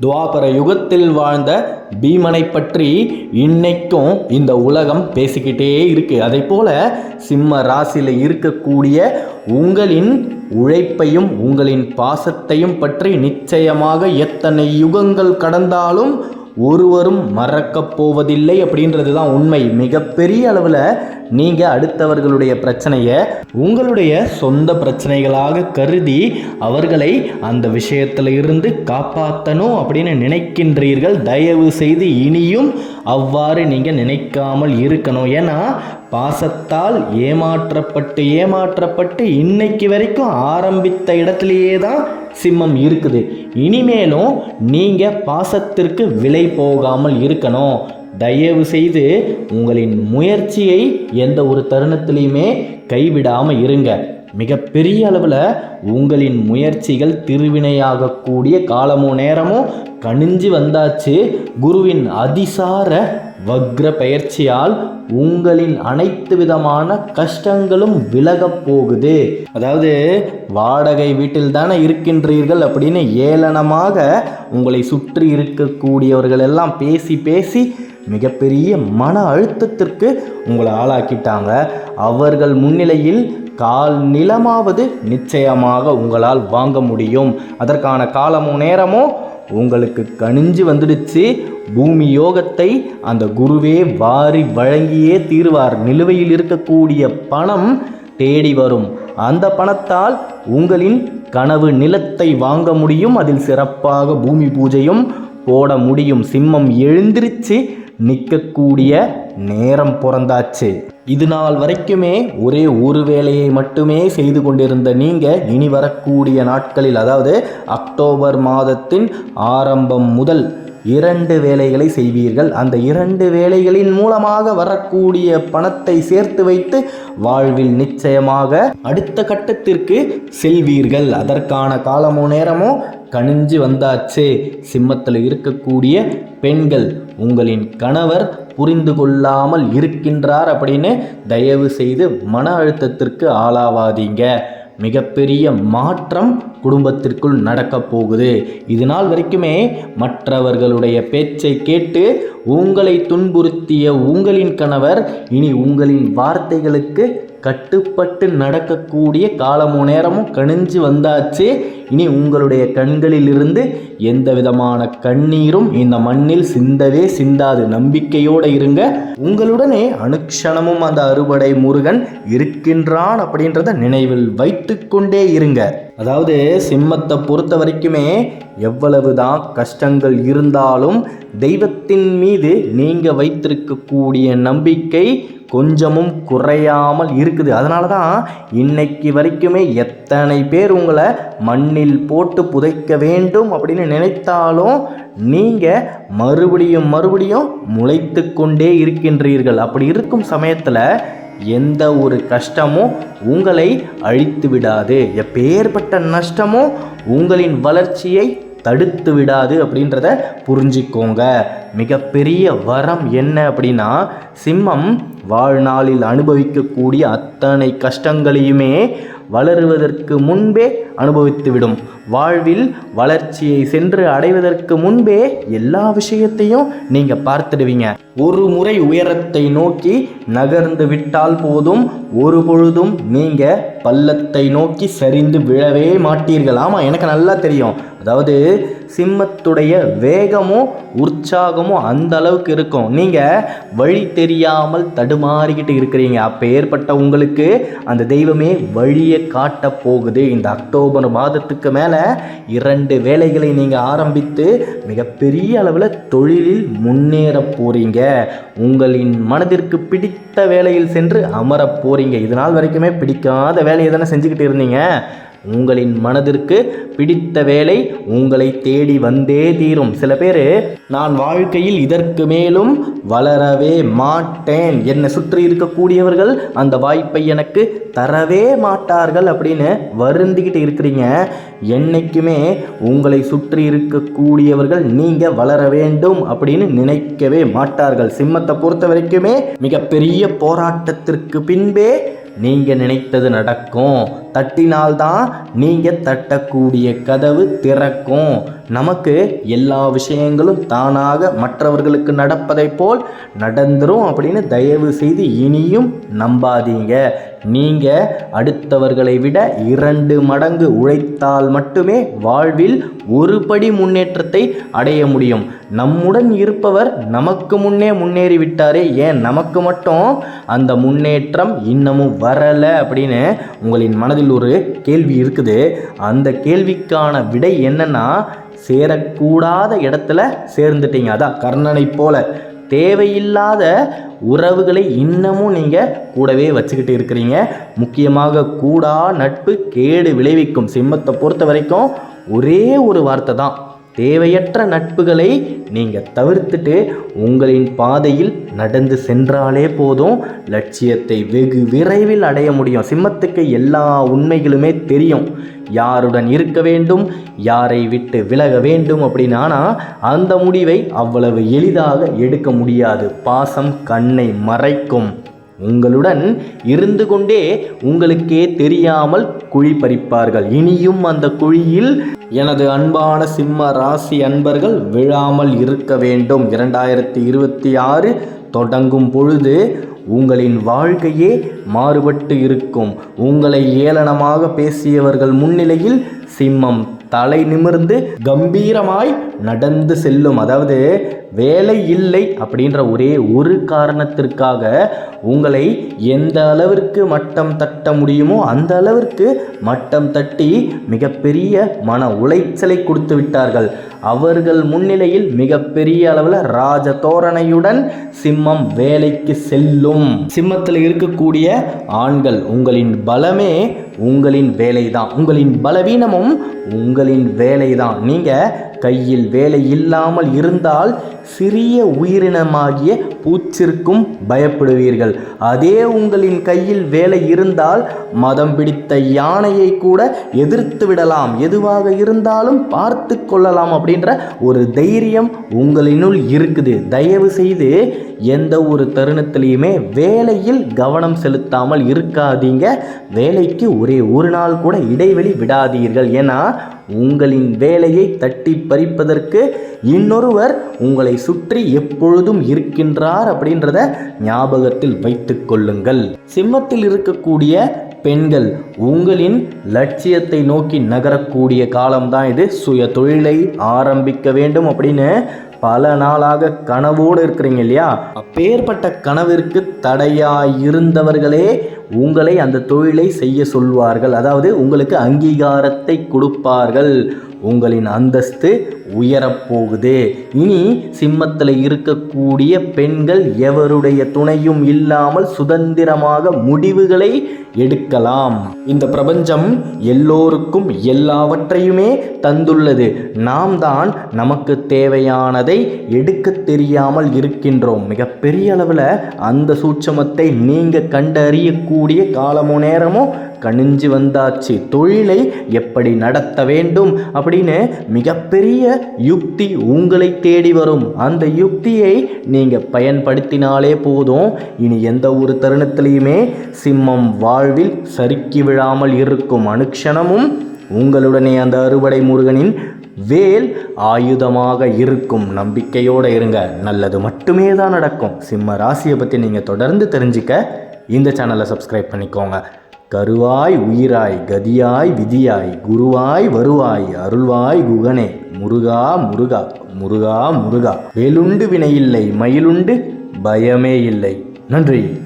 துவாபர யுகத்தில் வாழ்ந்த பீமனை பற்றி இன்னைக்கும் இந்த உலகம் பேசிக்கிட்டே இருக்கு. அதே போல சிம்ம ராசியில் இருக்கக்கூடிய உங்களின் உழைப்பையும் உங்களின் பாசத்தையும் பற்றி நிச்சயமாக எத்தனை யுகங்கள் கடந்தாலும் ஒருவரும் மறக்கப் போவதில்லை அப்படின்றது தான் உண்மை. மிகப்பெரிய அளவில் நீங்கள் அடுத்தவர்களுடைய பிரச்சனையை உங்களுடைய சொந்த பிரச்சனைகளாக கருதி அவர்களை அந்த விஷயத்தில் இருந்து காப்பாற்றணும் அப்படின்னு நினைக்கின்றீர்கள். தயவு செய்து இனியும் அவ்வாறு நீங்கள் நினைக்காமல் இருக்கணும். ஏன்னா பாசத்தால் ஏமாற்றப்பட்டு ஏமாற்றப்பட்டு இன்னைக்கு வரைக்கும் ஆரம்பித்த இடத்துலையே தான் சிம்மம் இருக்குது. இனிமேலும் நீங்கள் பாசத்திற்கு விலை போகாமல் இருக்கணும். தயவு செய்து உங்களின் முயற்சியை எந்த ஒரு தருணத்திலையுமே கைவிடாமல் இருங்க. மிகப்பெரிய அளவில் உங்களின் முயற்சிகள் திருவினையாகக்கூடிய காலமோ நேரமோ கணிஞ்சு வந்தாச்சு. குருவின் அதிசார வக்ர பயிற்சியால் உங்களின் அனைத்து விதமான கஷ்டங்களும் விலகப் போகுது. அதாவது வாடகை வீட்டில் தானே இருக்கின்றீர்கள் அப்படின்னு ஏளனமாக உங்களை சுற்றி இருக்கக்கூடியவர்கள் எல்லாம் பேசி பேசி மிகப்பெரிய மன அழுத்தத்திற்கு உங்களை ஆளாக்கிட்டாங்க. அவர்கள் முன்னிலையில் கால் நிலமாவது நிச்சயமாக உங்களால் வாங்க முடியும். அதற்கான காலமோ நேரமோ உங்களுக்கு கணிஞ்சு வந்துடுச்சு. பூமி யோகத்தை அந்த குருவே வாரி வழங்கியே தீர்வார். நிலுவையில் இருக்கக்கூடிய பணம் தேடி வரும். அந்த பணத்தால் உங்களின் கனவு நிலத்தை வாங்க முடியும். அதில் சிறப்பாக பூமி பூஜையும் போட முடியும். சிம்மம் எழுந்திருச்சு நிற்கக்கூடிய நேரம் பிறந்தாச்சு. இது நாள் வரைக்குமே ஒரே ஒரு வேலையை மட்டுமே செய்து கொண்டிருந்த நீங்கள் இனி வரக்கூடிய நாட்களில் அதாவது அக்டோபர் மாதத்தின் ஆரம்பம் முதல் இரண்டு வேலைகளை செய்வீர்கள். அந்த இரண்டு வேலைகளின் மூலமாக வரக்கூடிய பணத்தை சேர்த்து வைத்து வாழ்வில் நிச்சயமாக அடுத்த கட்டத்திற்கு செல்வீர்கள். அதற்கான காலமோ நேரமோ கணிஞ்சு வந்தாச்சே. சிம்மத்தில் இருக்கக்கூடிய பெண்கள் உங்களின் கணவர் புரிந்து கொள்ளாமல் இருக்கின்றார் அப்படின்னு தயவு செய்து மன அழுத்தத்திற்கு ஆளாவாதீங்க. மிகப்பெரிய மாற்றம் குடும்பத்திற்குள் நடக்கப் போகுது. இது நாள் வரைக்குமே மற்றவர்களுடைய பேச்சை கேட்டு உங்களை துன்புறுத்திய உங்களின் கணவர் இனி உங்களின் வார்த்தைகளுக்கு கட்டுப்பட்டு நடக்கக்கூடிய காலமும் நேரமும் கணிஞ்சு வந்தாச்சு. இனி உங்களுடைய கண்களிலிருந்து எந்த விதமான கண்ணீரும் இந்த மண்ணில் சிந்தவே சிந்தாது. நம்பிக்கையோடு இருங்க. உங்களுடனே அனுக்ஷணமும் அந்த அறுபடை முருகன் இருக்கின்றான் அப்படின்றத நினைவில் வைத்து கொண்டே இருங்க. அதாவது சிம்மத்தை பொறுத்த வரைக்குமே எவ்வளவு தான் கஷ்டங்கள் இருந்தாலும் தெய்வத்தின் மீது நீங்கள் வைத்திருக்கக்கூடிய நம்பிக்கை கொஞ்சமும் குறையாமல் இருக்குது. அதனால தான் இன்னைக்கு வரைக்குமே எத்தனை பேர் உங்களை மண்ணில் போட்டு புதைக்க வேண்டும் அப்படின்னு நினைத்தாலும் நீங்கள் மறுபடியும் மறுபடியும் முளைத்து கொண்டே இருக்கின்றீர்கள். அப்படி இருக்கும் சமயத்தில் எந்த ஒரு கஷ்டமும் உங்களை அழித்து விடாது. எப்பேற்பட்ட நஷ்டமும் உங்களின் வளர்ச்சியை தடுத்து விடாது அப்படின்றத புரிஞ்சுக்கோங்க. மிகப்பெரிய வரம் என்ன அப்படின்னா சிம்மம் வாழ்நாளில் அனுபவிக்கக்கூடிய அத்தனை கஷ்டங்களையுமே வளருவதற்கு முன்பே அனுபவித்துவிடும். வாழ்வில் வளர்ச்சியை சென்று அடைவதற்கு முன்பே எல்லா விஷயத்தையும் நீங்கள் பார்த்துடுவீங்க. ஒரு முறை உயரத்தை நோக்கி நகர்ந்து விட்டால் போதும். ஒரு பொழுதும் நீங்கள் பள்ளத்தை நோக்கி சரிந்து விழவே மாட்டீர்கள். ஆமாம் எனக்கு நல்லா தெரியும். அதாவது சிம்மத்துடைய வேகமும் உற்சாகமும் அந்த அளவுக்கு இருக்கும். நீங்கள் வழி தெரியாமல் தடுமாறிக்கிட்டு இருக்கிறீங்க. அப்போ ஏற்பட்ட உங்களுக்கு அந்த தெய்வமே வழியை காட்டப் போகுது. இந்த அக்டோபர் அக்டோபர் மாதத்துக்கு மேலே இரண்டு வேலைகளை நீங்கள் ஆரம்பித்து மிகப்பெரிய அளவில் தொழிலில் முன்னேற போகிறீங்க உங்களின் மனதிற்கு பிடித்த வேலையில் சென்று அமர போகிறீங்க இது நாள் வரைக்குமே பிடிக்காத வேலையை தானே செஞ்சுக்கிட்டு இருந்தீங்க. உங்களின் மனதிற்கு பிடித்த வேலை உங்களை தேடி வந்தே தீரும். சில பேர் நான் வாழ்க்கையில் இதற்கு மேலும் வளரவே மாட்டேன். என்னை சுற்றி இருக்கக்கூடியவர்கள் அந்த வாய்ப்பை எனக்கு தரவே மாட்டார்கள் அப்படின்னு வருந்திக்கிட்டு இருக்கிறீங்க. என்னைக்குமே உங்களை சுற்றி இருக்கக்கூடியவர்கள் நீங்கள் வளர வேண்டும் அப்படின்னு நினைக்கவே மாட்டார்கள். சிம்மத்தை பொறுத்த வரைக்குமே மிகப்பெரிய போராட்டத்திற்கு பின்பே நீங்கள் நினைத்தது நடக்கும். தட்டினால்தான் நீங்கள் தட்டக்கூடிய கதவு திறக்கும். நமக்கு எல்லா விஷயங்களும் தானாக மற்றவர்களுக்கு நடப்பதைப் போல் நடந்துரும் அப்படின்னு தயவு செய்து இனியும் நம்பாதீங்க. நீங்கள் அடுத்தவர்களை விட இரண்டு மடங்கு உழைத்தால் மட்டுமே வாழ்வில் ஒரு படி முன்னேற்றத்தை அடைய முடியும். நம்முடன் இருப்பவர் நமக்கு முன்னே முன்னேறிவிட்டாரே ஏன் நமக்கு மட்டும்? அந்த முன்னேற்றம் இன்னமும் வரலை அப்படின்னு உங்களின் மனதில் ஒரு கேள்வி இருக்குது. அந்த கேள்விக்கான விடை என்னன்னா சேரக்கூடாத இடத்துல சேர்ந்துட்டீங்க. அதான் கர்ணனை போல. தேவையில்லாத உறவுகளை இன்னமும் நீங்கள் கூடவே வச்சுக்கிட்டு இருக்கிறீங்க. முக்கியமாக கூடா நட்பு கேடு விளைவிக்கும் சிம்மத்தை பொறுத்த வரைக்கும் ஒரே ஒரு வார்த்தை தான். தேவையற்ற நட்புகளை நீங்கள் தவிர்த்துட்டு உங்களின் பாதையில் நடந்து சென்றாலே போதும் லட்சியத்தை வெகு விரைவில் அடைய முடியும். சிம்மத்துக்கு எல்லா உண்மைகளுமே தெரியும். யாருடன் இருக்க வேண்டும் யாரை விட்டு விலக வேண்டும் அப்படின்னா அந்த முடிவை அவ்வளவு எளிதாக எடுக்க முடியாது. பாசம் கண்ணை மறைக்கும். உங்களுடன் இருந்து கொண்டே உங்களுக்கே தெரியாமல் குழி பறிப்பார்கள். இனியும் அந்த குழியில் எனது அன்பான சிம்ம ராசி அன்பர்கள் விழாமல் இருக்க வேண்டும். இரண்டாயிரத்தி இருபத்தி ஆறு தொடங்கும் பொழுது உங்களின் வாழ்க்கையே மாறுபட்டு இருக்கும். உங்களை ஏளனமாக பேசியவர்கள் முன்னிலையில் சிம்மம் தலை நிமிர்ந்து கம்பீரமாய் நடந்து செல்லும். அதாவது வேலை இல்லை அப்படின்ற ஒரே ஒரு காரணத்திற்காக உங்களை எந்த அளவிற்கு மட்டம் தட்ட முடியுமோ அந்த அளவிற்கு மட்டம் தட்டி மிகப்பெரிய மன உளைச்சலை கொடுத்து விட்டார்கள். அவர்கள் முன்னிலையில் மிகப்பெரிய அளவில் ராஜ தோரணையுடன் சிம்மம் வேலைக்கு செல்லும். சிம்மத்தில் இருக்கக்கூடிய ஆண்கள் உங்களின் பலமே உங்களின் வேலைதான். உங்களின் பலவீனமும் உங்களின் வேலைதான். நீங்கள் கையில் வேலை இல்லாமல் இருந்தால் சிறிய உயிரினமாகிய பூச்சிற்கும் பயப்படுவீர்கள். அதே உங்களின் கையில் வேலை இருந்தால் மதம் பிடித்த யானையை கூட எதிர்த்து விடலாம். எதுவாக இருந்தாலும் பார்த்து கொள்ளலாம் அப்படின்ற ஒரு தைரியம் உங்களினுள் இருக்குது. தயவு செய்து எந்த ஒரு தருணத்திலையுமே வேலையில் கவனம் செலுத்தாமல் இருக்காதீங்க. வேலைக்கு ஒரே ஒரு நாள் கூட இடைவெளி விடாதீர்கள். ஏன்னா உங்களின் வேலையை தட்டி பறிப்பதற்கு இன்னொருவர் உங்களை சுற்றி எப்பொழுதும் இருக்கின்றார் அப்படின்றத ஞாபகத்தில் வைத்துக் கொள்ளுங்கள். சிம்மத்தில் இருக்கக்கூடிய பெண்கள் உங்களின் லட்சியத்தை நோக்கி நகரக்கூடிய காலம்தான் இது. சுய தொழிலை ஆரம்பிக்க வேண்டும் அப்படின்னு பல நாளாக கனவோடு இருக்கிறீங்க இல்லையா? அப்பேற்பட்ட கனவிற்கு தடையாய் இருந்தவர்களே உங்களை அந்த தொழிலை செய்ய சொல்வார்கள். அதாவது உங்களுக்கு அங்கீகாரத்தை கொடுப்பார்கள். உங்களின் அந்தஸ்து உயரப்போகுது. இனி சிம்மத்தில் இருக்கக்கூடிய பெண்கள் எவருடைய துணையும் இல்லாமல் சுதந்திரமாக முடிவுகளை எடுக்கலாம். இந்த பிரபஞ்சம் எல்லோருக்கும் எல்லாவற்றையுமே தந்துள்ளது. நாம் தான் நமக்கு தேவையானதை எடுக்க தெரியாமல் இருக்கின்றோம். மிகப்பெரிய அளவில் அந்த சூட்சமத்தை நீங்கள் கூடிய காலமோ நேரமோ கணிஞ்சு வந்தாச்சு. தொழிலை எப்படி நடத்த வேண்டும் அப்படின்னு மிகப்பெரிய யுக்தி உங்களை தேடி வரும். அந்த யுக்தியை நீங்கள் பயன்படுத்தினாலே போதும். இனி எந்த ஒரு தருணத்திலையுமே சிம்மம் வாழ்வில் சறுக்கி விழாமல் இருக்கும். அனுக்ஷணமும் உங்களுடனே. அந்த அறுவடை முருகனின் வேல் ஆயுதமாக இருக்கும். நம்பிக்கையோடு இருங்க. நல்லது மட்டுமே தான் நடக்கும். சிம்ம ராசியை பற்றி நீங்கள் தொடர்ந்து தெரிஞ்சுக்க இந்த சேனலை சப்ஸ்கிரைப் பண்ணிக்கோங்க. கருவாய் உயிராய் கதியாய் விதியாய் குருவாய் வருவாய் அருள்வாய் குகனே முருகா முருகா முருகா முருகா. வேலுண்டு வினையில்லை மயிலுண்டு பயமே இல்லை. நன்றி.